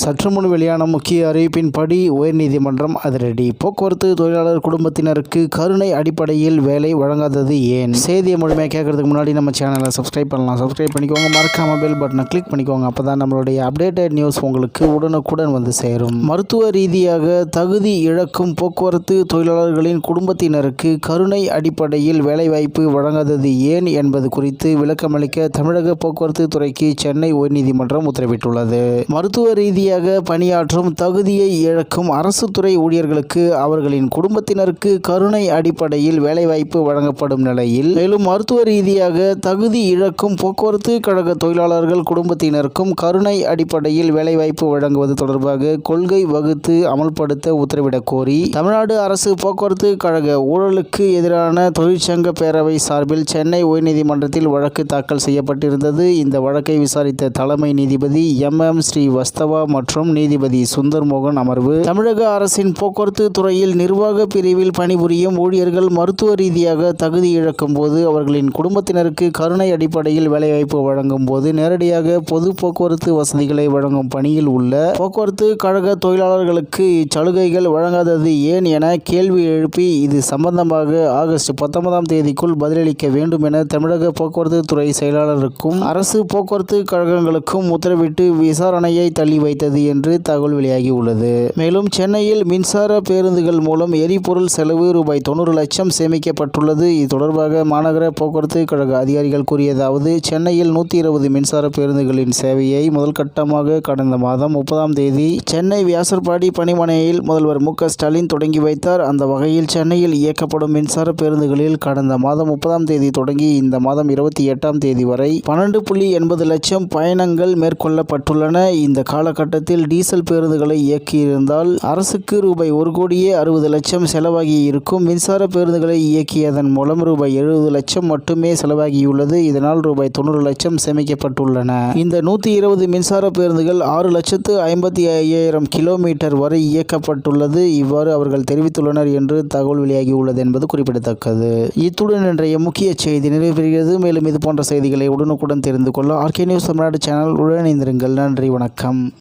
சற்று முன் வெளியான முக்கிய அறிவிப்பின்படி உயர்நீதிமன்றம் அதிரடி. போக்குவரத்து தொழிலாளர் குடும்பத்தினருக்கு கருணை அடிப்படையில் வேலை வழங்காதது ஏன்? செய்தியை முழுமையாக கேட்கறதுக்கு முன்னாடி நம்ம சேனலை சப்ஸ்கிரைப் பண்ணலாம். சப்ஸ்கிரைப் பண்ணிக்கோங்க. மறக்காம பெல் பட்டனை கிளிக் பண்ணிக்கோங்க. அப்போ தான் நம்மளுடைய அப்டேட்டட் நியூஸ் உங்களுக்கு உடனுக்குடன் வந்து சேரும். மருத்துவ ரீதியாக தகுதி இழக்கும் போக்குவரத்து தொழிலாளர்களின் குடும்பத்தினருக்கு கருணை அடிப்படையில் வேலைவாய்ப்பு வழங்காதது ஏன் என்பது குறித்து விளக்கமளிக்க தமிழக போக்குவரத்து துறைக்கு சென்னை உயர்நீதிமன்றம் உத்தரவிட்டுள்ளது. மருத்துவ ரீதியாக பணியாற்றும் தகுதியை இழக்கும் அரசு துறை ஊழியர்களுக்கு அவர்களின் குடும்பத்தினருக்கு கருணை அடிப்படையில் வேலைவாய்ப்பு வழங்கப்படும் நிலையில் மேலும் மருத்துவ ரீதியாக தகுதி இழக்கும் போக்குவரத்து கழக தொழிலாளர்கள் குடும்பத்தினருக்கும் கருணை அடிப்படையில் வேலைவாய்ப்பு வழங்குவது தொடர்பாக கொள்கை வகுத்து அமல்படுத்த உத்தரவிடக் கோரி தமிழ்நாடு அரசு போக்குவரத்து கழக ஊழலுக்கு எதிரான தொழிற்சங்க பேரவை சார்பில் சென்னை உயர்நீதிமன்றத்தில் வழக்கு தாக்கல் செய்யப்பட்டிருந்தது. இந்த வழக்கை விசாரித்த தலைமை நீதிபதி எம். எம். ஸ்ரீவஸ்தவா மற்றும் நீதிபதி சுந்தர் மோகன் அமர்வு. தமிழக அரசின் போக்குவரத்து துறையில் நிர்வாக பிரிவில் பணிபுரியும் ஊழியர்கள் மருத்துவ ரீதியாக தகுதி இழக்கும் போது அவர்களின் குடும்பத்தினருக்கு கருணை அடிப்படையில் வேலைவாய்ப்பு வழங்கும் போது நேரடியாக பொது போக்குவரத்து வசதிகளை வழங்கும் பணியில் உள்ள போக்குவரத்து கழக தொழிலாளர்களுக்கு இச்சலுகைகள் வழங்காதது ஏன் என கேள்வி எழுப்பி இது சம்பந்தமாக ஆகஸ்ட் பத்தொன்பதாம் தேதிக்குள் பதிலளிக்க வேண்டும் என தமிழக போக்குவரத்து துறை செயலாளருக்கும் அரசு போக்குவரத்து கழகங்களுக்கும் உத்தரவிட்டு விசாரணையை தள்ளி வைத்தது. என்று தகவல் வெளியாகியுள்ளது. மேலும் சென்னையில் மின்சார பேருந்துகள் மூலம் எரிபொருள் செலவு ரூபாய் தொண்ணூறு லட்சம் சேமிக்கப்பட்டுள்ளது. இது தொடர்பாக மாநகர போக்குவரத்து கழக அதிகாரிகள் கூறியதாவது சென்னையில் நூற்றி இருபது மின்சார பேருந்துகளின் சேவையை முதல் கட்டமாக கடந்த மாதம் முப்பதாம் தேதி சென்னை வியாசர்பாடி பணிமனையில் முதல்வர் மு ஸ்டாலின் தொடங்கி வைத்தார். அந்த வகையில் சென்னையில் இயக்கப்படும் மின்சார பேருந்துகளில் கடந்த மாதம் முப்பதாம் தேதி தொடங்கி இந்த மாதம் இருபத்தி எட்டாம் தேதி வரை பன்னெண்டு புள்ளி எண்பது லட்சம் பயணங்கள் மேற்கொள்ளப்பட்டுள்ளன. இந்த காலகட்டத்தில் டீசல் பேருந்துகளை இயக்கியிருந்தால் அரசுக்கு ரூபாய் ஒரு கோடியே அறுபது லட்சம் செலவாகி இருக்கும் மின்சார பேருந்துகளை இயக்கியதன் மூலம் ரூபாய் எழுபது லட்சம் மட்டுமே செலவாகியுள்ளது. இதனால் ரூபாய் தொண்ணூறு லட்சம் சேமிக்கப்பட்டுள்ளன. இந்த நூற்றி இருபது மின்சார பேருந்துகள் ஆறு லட்சத்து ஐம்பத்தி ஐயாயிரம் கிலோமீட்டர் வரை இயக்கப்பட்டுள்ளது. இவ்வாறு அவர்கள் தெரிவித்துள்ளனர் என்று தகவல் வெளியாகியுள்ளது என்பது குறிப்பிடத்தக்கது. இத்துடன் இன்றைய முக்கிய செய்தி நிறைவு பெறுகிறது மேலும் இது போன்ற செய்திகளை உடனுக்குடன் தெரிந்து கொள்ள ஆர்கே நியூஸ் தமிழ்நாடு சேனல் உடன் நன்றி வணக்கம்.